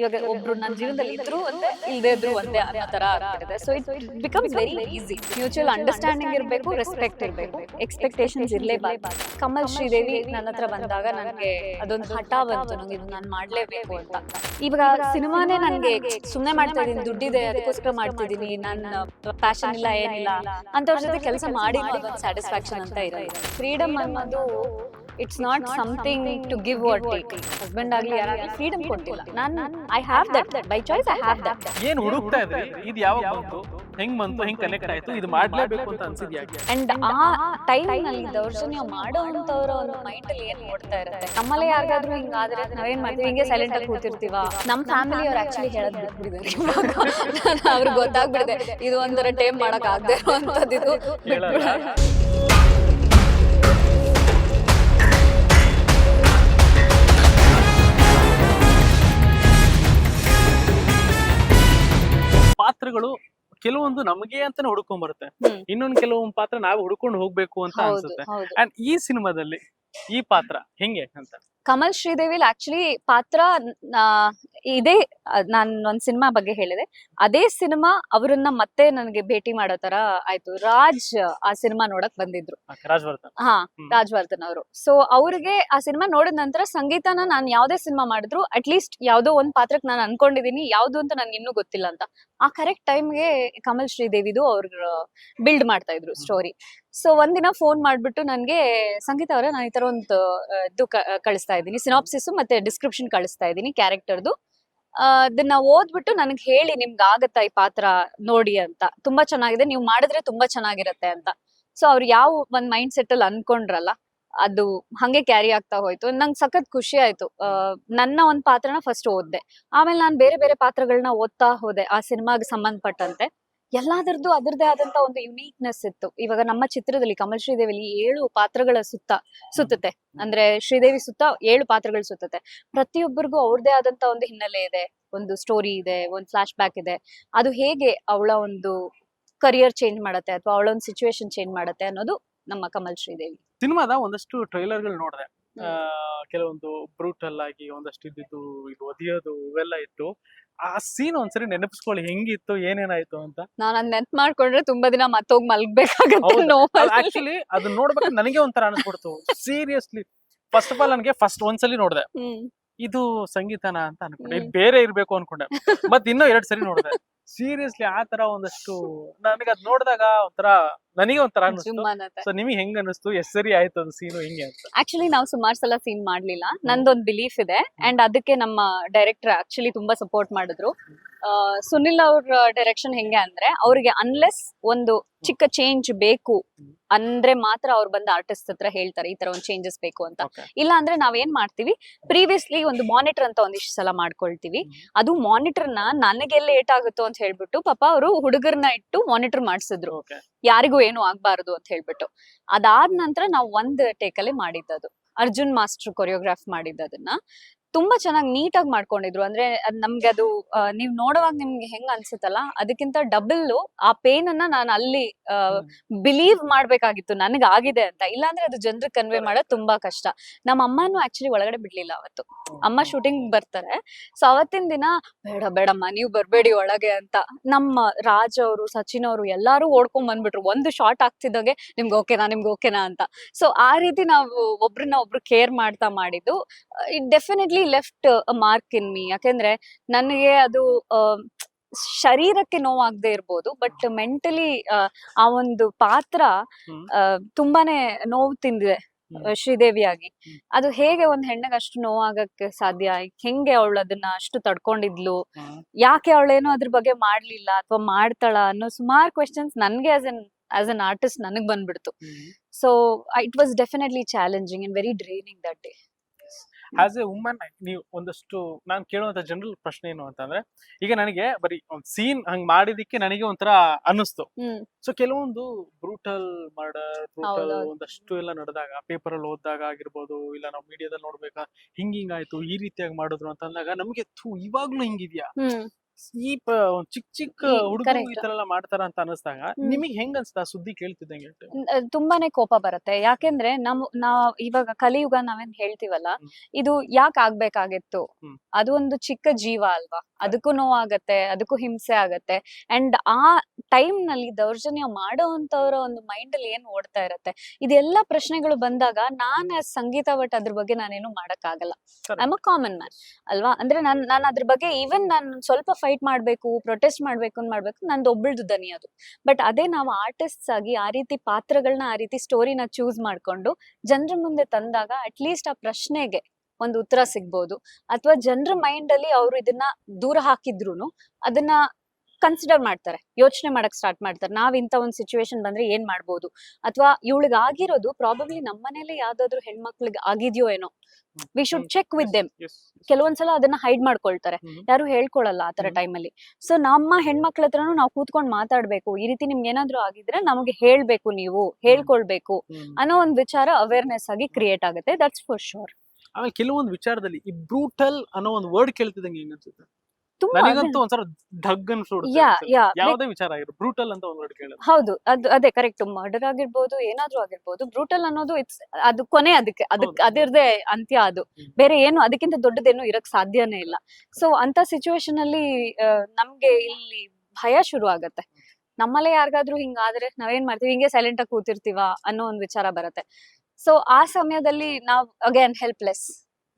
ಇವಾಗ ಒಬ್ರು ನನ್ನ ಜೀವನದಲ್ಲಿ ಇದ್ರು ಒಂದೇ ಇಲ್ದೇ ಇದ್ರು ಒಂದೇ ಅನ್ನೋ ತರ ಆಗ್ತಿದೆ so it becomes very easy mutual understanding ಇರಬೇಕು ರೆಸ್ಪೆಕ್ಟ್ ಇರಬೇಕು. ಎಕ್ಸ್ಪೆಕ್ಟೇಷನ್ಸ್ ಇರಲೇಬಾರ್ದು. ಕಮಲ್ ಶ್ರೀದೇವಿ ನನ್ನ ಹತ್ರ ಬಂದಾಗ ನನಗೆ ಅದೊಂದು ಹಠ ಬಂತು ನಂಗೆ ಇದು ನಾನು ಮಾಡ್ಲೇಬೇಕು ಅಂತ. ಇವಾಗ ಸಿನಿಮಾನೇ ನನಗೆ ಸುಮ್ಮನೆ ಮಾಡ್ತಾ ಇದೀನಿ ದುಡ್ಡಿದೆ ಅದಕ್ಕೋಸ್ಕರ ಮಾಡ್ತಿದ್ದೀನಿ ನನ್ನ ಪ್ಯಾಷನ್ ಇಲ್ಲ ಏನಿಲ್ಲ. ಅಂತವ್ರ ಜೊತೆ ಕೆಲಸ ಮಾಡಿ ಸ್ಯಾಟಿಸ್ಫ್ಯಾಕ್ಷನ್ ಅಂತ ಇರೋದು ಫ್ರೀಡಮ್ ಅನ್ನೋದು it's not something to give or take husband ಆಗಲಿ ಯಾರಾಗಲಿ ಫ್ರೀಡಮ್ ಕೊಟ್ಟಿಲ್ಲ. ನಾನು I have that by choice I have that ಏನು ಹುಡುಕ್ತಾ ಇದ್ರಿ? ಇದು ಯಾವಾಗ ಬಂತು? ಹೆಂಗ್ ಬಂತು? ಹೆಂಗ್ ಕನೆಕ್ಟ್ ಆಯ್ತು? ಇದು ಮಾಡ್ಲೇಬೇಕು ಅಂತ ಅನ್ಸಿದ್ ಯಾಕೆ ಅಂಡ್ ಆ ಟೈಮ್ನಲ್ಲಿ ದೌರ್ಜನ್ಯ ಮಾಡೋಂಥವ್ರ ಒಂದು ಮೈಂಡ್ ಅಲ್ಲಿ ಏನ್ ನೋಡ್ತಾ ಇರುತ್ತೆ? ನಮ್ಮಲ್ಲೇ ಯಾರಿಗಾದ್ರೂ ಹಿಂಗಾದ್ರೆ ನಾವೇನ್ ಮಾಡ್ತೀವಿ? ಹಿಂಗೆ ಸೈಲೆಂಟ್ ಆಗಿ ಕೂತಿರ್ತೀವ? ನಮ್ ಫ್ಯಾಮಿಲಿ ಅವ್ರು ಆಕ್ಚುಲಿ ಹೇಳದ್ ಬಿಟ್ಬಿಟ್ಟಿದ್ದಾರೆ ಅವ್ರಿಗೆ ಗೊತ್ತಾಗ್ಬಿಡಿದೆ ಇದು ಒಂದರ ಟೈಮ್ ಮಾಡಕ್ ಆಗದೆ ಇರುವಂತದ್ದು ಇದು. ಹೇಳಲ್ಲ? ಪಾತ್ರಗಳು ಕೆಲವೊಂದು ನಮಗೆ ಅಂತಾನೆ ಹುಡ್ಕೊಂಡ್ ಬರುತ್ತೆ. ಇನ್ನೊಂದ್ ಕೆಲವೊಂದು ಪಾತ್ರ ನಾವು ಹುಡ್ಕೊಂಡು ಹೋಗ್ಬೇಕು ಅಂತ ಅನ್ಸುತ್ತೆ. ಅಂಡ್ ಈ ಸಿನಿಮಾದಲ್ಲಿ ಈ ಪಾತ್ರ ಹೆಂಗೆ ಅಂತ? ಕಮಲ್ ಶ್ರೀದೇವಿಲ್ ಆಕ್ಚುಲಿ ಪಾತ್ರ ಆ, ಇದೇ ನಾನು ಒಂದ್ ಸಿನಿಮಾ ಬಗ್ಗೆ ಹೇಳಿದೆ. ಅದೇ ಸಿನಿಮಾ ಅವರನ್ನ ಮತ್ತೆ ನನಗೆ ಭೇಟಿ ಮಾಡೋ ತರ ಆಯ್ತು. ರಾಜ್ ಆ ಸಿನಿಮಾ ನೋಡಕ್ ಬಂದಿದ್ರು. ಹಾ. ರಾಜ್ವರ್ಧನ್ ಅವರು. ಸೊ ಅವ್ರಿಗೆ ಆ ಸಿನಿಮಾ ನೋಡಿದ ನಂತರ ಸಂಗೀತನ ನಾನು ಯಾವ್ದೇ ಸಿನಿಮಾ ಮಾಡಿದ್ರು ಅಟ್ಲೀಸ್ಟ್ ಯಾವ್ದೋ ಒಂದ್ ಪಾತ್ರಕ್ಕೆ ನಾನು ಅನ್ಕೊಂಡಿದೀನಿ ಯಾವ್ದು ಅಂತ ನನ್ಗೆ ಇನ್ನೂ ಗೊತ್ತಿಲ್ಲ ಅಂತ. ಆ ಕರೆಕ್ಟ್ ಟೈಮ್ಗೆ ಕಮಲ್ ಶ್ರೀದೇವಿದು ಅವ್ರ ಬಿಲ್ಡ್ ಮಾಡ್ತಾ ಇದ್ರು ಸ್ಟೋರಿ ಸೊ ಒಂದಿನ ಫೋನ್ ಮಾಡ್ಬಿಟ್ಟು ನನ್ಗೆ ಸಂಗೀತ ಅವರ ನಾನು ಈ ತರ ಒಂದು ಇದು ಕಳಿಸ್ತಾ ಇದ್ದೀನಿ. ಸಿನಾಪ್ಸಿಸ್ ಮತ್ತೆ ಡಿಸ್ಕ್ರಿಪ್ಷನ್ ಕಳಿಸ್ತಾ ಇದ್ದೀನಿ ಕ್ಯಾರೆಕ್ಟರ್ದು ಅದನ್ನ ಓದ್ಬಿಟ್ಟು ನನಗೆ ಹೇಳಿ ನಿಮ್ಗೆ ಆಗತ್ತಾ ಈ ಪಾತ್ರ ನೋಡಿ ಅಂತ. ತುಂಬಾ ಚೆನ್ನಾಗಿದೆ, ನೀವು ಮಾಡಿದ್ರೆ ತುಂಬಾ ಚೆನ್ನಾಗಿರತ್ತೆ ಅಂತ. ಸೊ ಅವ್ರು ಯಾವ ಒಂದ್ ಮೈಂಡ್ ಸೆಟ್ ಅಲ್ಲಿ ಅನ್ಕೊಂಡ್ರಲ್ಲ, ಅದು ಹಂಗೆ ಕ್ಯಾರಿ ಆಗ್ತಾ ಹೋಯ್ತು. ನಂಗೆ ಸಖತ್ ಖುಷಿ ಆಯ್ತು. ನನ್ನ ಒಂದ್ ಪಾತ್ರನ ಫಸ್ಟ್ ಓದ್ದೆ. ಆಮೇಲೆ ನಾನು ಬೇರೆ ಬೇರೆ ಪಾತ್ರಗಳನ್ನ ಓದ್ತಾ ಹೋದೆ, ಆ ಸಿನಿಮಾಗೆ ಸಂಬಂಧಪಟ್ಟಂತೆ. ಎಲ್ಲಾದ್ರದ್ದು ಅದರದೇ ಆದಂತ ಒಂದು ಯುನೀಕ್ನೆಸ್ ಇತ್ತು. ಇವಾಗ ನಮ್ಮ ಚಿತ್ರದಲ್ಲಿ ಕಮಲ್ ಶ್ರೀದೇವಿಲಿ ಏಳು ಪಾತ್ರಗಳ ಸುತ್ತ ಸುತ್ತುತ್ತೆ. ಅಂದ್ರೆ ಶ್ರೀದೇವಿ ಸುತ್ತ ಏಳು ಪಾತ್ರಗಳು ಸುತ್ತತೆ ಪ್ರತಿಯೊಬ್ಬರಿಗೂ ಅವ್ರದೇ ಆದಂತ ಒಂದು ಹಿನ್ನೆಲೆ ಇದೆ. ಒಂದು ಸ್ಟೋರಿ ಇದೆ ಒಂದು ಫ್ಲಾಶ್ ಬ್ಯಾಕ್ ಇದೆ. ಅದು ಹೇಗೆ ಅವಳ ಒಂದು ಕರಿಯರ್ ಚೇಂಜ್ ಮಾಡತ್ತೆ ಅಥವಾ ಅವಳ ಒಂದು ಸಿಚುವೇಶನ್ ಚೇಂಜ್ ಮಾಡತ್ತೆ ಅನ್ನೋದು ನಮ್ಮ ಕಮಲ್ ಶ್ರೀದೇವಿ. ಸಿನಿಮಾದ ಒಂದಷ್ಟು ಟ್ರೈಲರ್ಗಳು ನೋಡಿದೆ. ಕೆಲವೊಂದು ಬ್ರೂಟಲ್ ಆಗಿ ಒಂದಷ್ಟು ಇದ್ದಿದ್ದು ಇದು ಒದಿಯೋದು ಇವೆಲ್ಲ ಇತ್ತು. ಆ ಸೀನ್ ಒಂದ್ಸರಿ ನೆನಪಿಸ್ಕೊಳ್ಳಿ ಹೆಂಗಿತ್ತು ಏನೇನಾಯ್ತು ಅಂತ. ನಾನು ಅದ್ ನೆನ್ಪ್ ಮಾಡ್ಕೊಂಡ್ರೆ ತುಂಬಾ ದಿನ ಮತ್ತೋಗ್ ಮಲ್ಗ್ಬೇಕಾಗತ್ತೆ ಮಲ್ಗ್ಬೇಕಾಗುತ್ತೆ ನೋವಲ್ಲಿ. ಆಕ್ಚುಲಿ ಅದನ್ನ ನೋಡ್ಬೇಕು ನನಗೆ ಒಂಥರ ಅನ್ಸ್ಬಿಡ್ತು. ಸೀರಿಯಸ್ಲಿ ಫಸ್ಟ್ ಆಫ್ ಆಲ್ ನನಗೆ ಫಸ್ಟ್ ಒಂದ್ಸಲಿ ನೋಡಿದೆ. ಇದು ಸಂಗೀತನ ಅಂತ ಅನ್ಕೊಂಡೆ. ಇದು ಬೇರೆ ಇರ್ಬೇಕು ಅನ್ಕೊಂಡೆ. ಮತ್ ಇನ್ನೂ ಎರಡ್ ಸರಿ ನೋಡಿದೆ. ಸೀರಿಯಸ್ಲಿ ಆ ತರ ಒಂದಷ್ಟು ನನಗೆ ಅದ್ ನೋಡಿದಾಗ ಒಂಥರ ನನಗೆ ಒಂಥರ ಅನಿಸ್ತು ಸೊ ನಿಮಗೆ ಹೆಂಗ್ ಅನಿಸ್ತು ಎಸ್ ಸರಿ ಆಯ್ತು ಅದು ಸೀನು ಹಿಂಗೆ ಅಂತ. ಆಕ್ಚುಲಿ ನಾವು ಸುಮಾರು ಸಲ ಸೀನ್ ಮಾಡ್ಲಿಲ್ಲ. ನಂದೊಂದು ಬಿಲೀಫ್ ಇದೆ. ಅಂಡ್ ಅದಕ್ಕೆ ನಮ್ಮ ಡೈರೆಕ್ಟರ್ ಆಕ್ಚುಲಿ ತುಂಬಾ ಸಪೋರ್ಟ್ ಮಾಡಿದ್ರು. ಸುನಿಲ್ ಅವ್ರ ಡೈರೆಕ್ಷನ್ ಹೆಂಗೆ ಅಂದ್ರೆ ಅವ್ರಿಗೆ ಅನ್ಲೆಸ್ ಒಂದು ಚಿಕ್ಕ ಚೇಂಜ್ ಬೇಕು ಅಂದ್ರೆ ಮಾತ್ರ ಅವ್ರು ಬಂದ ಆರ್ಟಿಸ್ಟ್ ಹತ್ರ ಹೇಳ್ತಾರೆ ಈ ತರ ಒಂದು ಚೇಂಜಸ್ ಬೇಕು ಅಂತ. ಇಲ್ಲ ಅಂದ್ರೆ ನಾವೇನ್ ಮಾಡ್ತೀವಿ? ಪ್ರೀವಿಯಸ್ಲಿ ಒಂದು ಮಾನಿಟರ್ ಅಂತ ಒಂದಿಷ್ಟು ಸಲ ಮಾಡ್ಕೊಳ್ತೀವಿ. ಅದು ಮಾನಿಟರ್ನ ನನಗೆ ಲೇಟ್ ಆಗುತ್ತೋ ಅಂತ ಹೇಳ್ಬಿಟ್ಟು ಪಾಪ ಅವರು ಹುಡುಗರನ್ನ ಇಟ್ಟು ಮಾನಿಟರ್ ಮಾಡಿಸಿದ್ರು. ಯಾರಿಗೂ ಏನು ಆಗ್ಬಾರ್ದು ಅಂತ ಹೇಳ್ಬಿಟ್ಟು. ಅದಾದ ನಂತರ ನಾವು ಒಂದ್ ಟೇಕ್ ಅಲ್ಲಿ ಮಾಡಿದ್ದದು. ಅರ್ಜುನ್ ಮಾಸ್ಟರ್ ಕೊರಿಯೋಗ್ರಾಫ್ ಮಾಡಿದ್ದದನ್ನ. ತುಂಬಾ ಚೆನ್ನಾಗಿ ನೀಟಾಗಿ ಮಾಡ್ಕೊಂಡಿದ್ರು. ಅಂದ್ರೆ ಅದ್ ನಮ್ಗೆ ಅದು ನೀವು ನೋಡುವಾಗ ನಿಮ್ಗೆ ಹೆಂಗ್ ಅನ್ಸುತ್ತಲ್ಲ ಅದಕ್ಕಿಂತ ಡಬಲ್ ಆ ಪೇನ್ ಅನ್ನ ನಾನು ಅಲ್ಲಿ ಬಿಲೀವ್ ಮಾಡ್ಬೇಕಾಗಿತ್ತು. ನನಗ್ ಆಗಿದೆ ಅಂತ. ಇಲ್ಲಾಂದ್ರೆ ಅದು ಜನರಿಗೆ ಕನ್ವೆ ಮಾಡೋದು ತುಂಬಾ ಕಷ್ಟ. ನಮ್ಮ ಅಮ್ಮನೂ ಆಕ್ಚುಲಿ ಒಳಗಡೆ ಬಿಡ್ಲಿಲ್ಲ ಅವತ್ತು. ಅಮ್ಮ ಶೂಟಿಂಗ್ ಬರ್ತಾರೆ. ಸೊ ಅವತ್ತಿನ ದಿನ ಬೇಡ ಬೇಡಮ್ಮ ನೀವು ಬರ್ಬೇಡಿ ಒಳಗೆ ಅಂತ. ನಮ್ಮ ರಾಜ್ ಅವರು ಸಚಿನ್ ಅವರು ಎಲ್ಲಾರು ಓಡ್ಕೊಂಡ್ ಬಂದ್ಬಿಟ್ರು. ಒಂದು ಶಾರ್ಟ್ ಆಗ್ತಿದ್ದಾಗೆ ನಿಮ್ಗೆ ಓಕೆನಾ ನಿಮ್ಗೆ ಓಕೆನಾ ಅಂತ. ಸೊ ಆ ರೀತಿ ನಾವು ಒಬ್ರನ್ನ ಒಬ್ರು ಕೇರ್ ಮಾಡ್ತಾ ಮಾಡಿದ್ದು. It definitely left mark in me ಯಾಕೆಂದ್ರೆ ನನಗೆ ಅದು ಶರೀರಕ್ಕೆ ನೋವಾಗದೆ ಇರ್ಬೋದು ಬಟ್ ಮೆಂಟಲಿ ಆ ಒಂದು ಪಾತ್ರ ತುಂಬಾನೇ ನೋವು ತಿಂದಿದೆ ಶ್ರೀದೇವಿಯಾಗಿ. ಅದು ಹೇಗೆ ಒಂದ್ ಹೆಣ್ಣಿಗೆ ಅಷ್ಟು ನೋವಾಗಕ್ಕೆ ಸಾಧ್ಯ? ಹೆಂಗೆ ಅವಳು ಅದನ್ನ ಅಷ್ಟು ತಡ್ಕೊಂಡಿದ್ಲು? ಯಾಕೆ ಅವಳೇನೋ ಅದ್ರ ಬಗ್ಗೆ ಮಾಡ್ಲಿಲ್ಲ ಅಥವಾ ಮಾಡ್ತಾಳ ಅನ್ನೋ ಸುಮಾರು ಕ್ವೆಶನ್ಸ್ ನನ್ಗೆ as an as an artist ನನಗ್ ಬಂದ್ಬಿಡ್ತು. So it was definitely challenging and very draining that day as a woman ನೀವು ಒಂದಷ್ಟು ನಾನು ಕೇಳುವಂತ ಜನರಲ್ ಪ್ರಶ್ನೆ ಏನು ಅಂತಂದ್ರೆ ಈಗ ನನಗೆ ಬರೀ ಒಂದ್ ಸೀನ್ ಹಂಗ್ ಮಾಡಿದಕ್ಕೆ ನನಗೆ ಒಂಥರ ಅನ್ನಿಸ್ತು. ಸೊ ಕೆಲವೊಂದು ಬ್ರೂಟಲ್ ಮರ್ಡರ್ ಬ್ರೂಟಲ್ ಒಂದಷ್ಟು ಎಲ್ಲ ನಡೆದಾಗ ಪೇಪರ್ ಅಲ್ಲಿ ಓದಿದಾಗ ಆಗಿರ್ಬೋದು ಇಲ್ಲ ನಾವು ಮೀಡಿಯಾದಲ್ಲಿ ನೋಡ್ಬೇಕಾ ಹಿಂಗ್ ಹಿಂಗಾಯ್ತು ಈ ರೀತಿಯಾಗಿ ಮಾಡಿದ್ರು ಅಂತ ಅಂದಾಗ ನಮ್ಗೆ ಥೂ ಇವಾಗ್ಲೂ ಹಿಂಗಿದ್ಯಾ? ಈ ಚಿಕ್ಕ ಚಿಕ್ಕ ಹುಡುಗರು ಈ ತರ ಎಲ್ಲ ಮಾಡ್ತಾರ ಅಂತ ಅನಿಸ್ದಾಗ ನಿಮಗೆ ಹೆಂಗ್ ಅನ್ಸ್ತಾ ಸುದ್ದಿ ಕೇಳ್ತಿದ್ದಂಗೆ ತುಂಬಾನೇ ಕೋಪ ಬರುತ್ತೆ. ಯಾಕೆಂದ್ರೆ ನಮ್ ನಾವ್ ಇವಾಗ ಕಲಿಯುಗ ನಾವೇನ್ ಹೇಳ್ತೀವಲ್ಲ ಇದು ಯಾಕೆ ಆಗ್ಬೇಕಾಗಿತ್ತು. ಅದು ಒಂದು ಚಿಕ್ಕ ಜೀವ ಅಲ್ವಾ? ಅದಕ್ಕೂ ನೋವಾಗತ್ತೆ ಅದಕ್ಕೂ ಹಿಂಸೆ ಆಗತ್ತೆ. ಅಂಡ್ ಆ ಟೈಮ್ನಲ್ಲಿ ದೌರ್ಜನ್ಯ ಮಾಡೋ ಅಂತವ್ರ ಒಂದು ಮೈಂಡ್ ಅಲ್ಲಿ ಏನ್ ಓಡ್ತಾ ಇರತ್ತೆ? ಇದೆಲ್ಲ ಪ್ರಶ್ನೆಗಳು ಬಂದಾಗ ನಾನ್ ಸಂಗೀತ ಬಟ್ ಅದ್ರ ಬಗ್ಗೆ ನಾನೇನು ಮಾಡೋಕ್ಕಾಗಲ್ಲ. I I'm a common man ಅಲ್ವಾ? ಅಂದ್ರೆ ನಾನ್ ನಾನು ಅದ್ರ ಬಗ್ಗೆ ಈವನ್ ನಾನು ಸ್ವಲ್ಪ ಫೈಟ್ ಮಾಡ್ಬೇಕು ಪ್ರೊಟೆಸ್ಟ್ ಮಾಡ್ಬೇಕು ಅಂತ ಮಾಡ್ಬೇಕು ನಂದು ಒಬ್ಬಳ್ದು ದನಿ ಅದು. ಬಟ್ ಅದೇ ನಾವು ಆರ್ಟಿಸ್ಟ್ಸ್ ಆಗಿ ಆ ರೀತಿ ಪಾತ್ರಗಳನ್ನ ಆ ರೀತಿ ಸ್ಟೋರಿನ ಚೂಸ್ ಮಾಡ್ಕೊಂಡು ಜನರ ಮುಂದೆ ತಂದಾಗ ಅಟ್ಲೀಸ್ಟ್ ಆ ಪ್ರಶ್ನೆಗೆ ಒಂದು ಉತ್ತರ ಸಿಗ್ಬೋದು. ಅಥವಾ ಜನರ ಮೈಂಡ್ ಅಲ್ಲಿ ಅವರು ಇದನ್ನ ದೂರ ಹಾಕಿದ್ರು ಅದನ್ನ ಕನ್ಸಿಡರ್ ಮಾಡ್ತಾರೆ ಯೋಚನೆ ಮಾಡಕ್ ಸ್ಟಾರ್ಟ್ ಮಾಡ್ತಾರೆ. ನಾವ್ ಇಂಥ ಒಂದು ಸಿಚುವೇಶನ್ ಬಂದ್ರೆ ಏನ್ ಮಾಡ್ಬೋದು? ಅಥವಾ ಇವಳಿಗೆ ಆಗಿರೋದು ಪ್ರಾಬಬ್ಲಿ ನಮ್ಮನೇಲಿ ಯಾವ್ದಾದ್ರು ಹೆಣ್ಮಕ್ಳಿಗೆ ಆಗಿದ್ಯೋ ಏನೋ. We should check with them ಕೆಲವೊಂದ್ಸಲ ಅದನ್ನ ಹೈಡ್ ಮಾಡ್ಕೊಳ್ತಾರೆ. ಯಾರು ಹೇಳ್ಕೊಳಲ್ಲ ಆತರ ಟೈಮ್ ಅಲ್ಲಿ. ಟೈಮಲ್ಲಿ ಸೊ ನಮ್ಮ ಹೆಣ್ಮಕ್ಳ ಹತ್ರನು ನಾವು ಕೂತ್ಕೊಂಡು ಮಾತಾಡ್ಬೇಕು. ಈ ರೀತಿ ನಿಮ್ಗೆ ಏನಾದ್ರು ಆಗಿದ್ರೆ ನಮಗೆ ಹೇಳ್ಬೇಕು ನೀವು ಹೇಳ್ಕೊಳ್ಬೇಕು ಅನ್ನೋ ಒಂದ್ ವಿಚಾರ ಅವೇರ್ನೆಸ್ ಆಗಿ ಕ್ರಿಯೇಟ್ ಆಗುತ್ತೆ. ದಟ್ಸ್ ಫಾರ್ ಶೋರ್ ಆಮೇಲೆ ಕೆಲವೊಂದು ವಿಚಾರದಲ್ಲಿ ಈ ಬ್ರೂಟಲ್ ಅನ್ನೋ ಒಂದು ವರ್ಡ್ ಕೇಳ್ತಿದಂಗೆ ಅನ್ಸುತ್ತೆ? ನನಗಂತೂ ಒಂಥರ ಧಗ್ ಅನ್ಸ್ಬಿಡುತ್ತೆ ಯಾ ಒಂದ್ಸಲ. ಯಾ ಯಾವ್ದೇ ವಿಚಾರ ಆಗಿರೋ ಬ್ರೂಟಲ್ ಅಂತ ಒಂದು ವರ್ಡ್ ಕೇಳಿದ್ರೆ. ಹೌದು ಅದು ಅದೇ ಕರೆಕ್ಟ್ ಮರ್ಡರ್ ಆಗಿರ್ಬೋದು ಏನಾದ್ರೂ ಆಗಿರ್ಬೋದು ಬ್ರೂಟಲ್ ಅನ್ನೋದು ಇಟ್ಸ್ ಅದು ಕೊನೆ ಅದಕ್ಕೆ ಅದಕ್ಕೆ. ಅದಿರದೆ ಅಂತ್ಯ ಅದು. ಬೇರೆ ಏನು ಅದಕ್ಕಿಂತ ದೊಡ್ಡದೇನು ಇರಕ್ ಸಾಧ್ಯನೇ ಇಲ್ಲ. ಸೊ ಅಂತ ಸಿಚುವೇಶನ್ ಅಲ್ಲಿ ಆ, ನಮ್ಗೆ ಇಲ್ಲಿ ಭಯ ಶುರು ಆಗತ್ತೆ. ನಮ್ಮಲ್ಲೇ ಯಾರಿಗಾದ್ರೂ ಹಿಂಗಾದ್ರೆ ನಾವೇನ್ ಮಾಡ್ತೀವಿ? ಹಿಂಗೆ ಸೈಲೆಂಟ್ ಆಗಿ ಕೂತಿರ್ತೀವ ಅನ್ನೋ ಒಂದ್ ವಿಚಾರ ಬರುತ್ತೆ. ಸೊ ಆ ಸಮಯದಲ್ಲಿ ನಾವ್ ಅಗೇನ್ ಹೆಲ್ಪ್ಲೆಸ್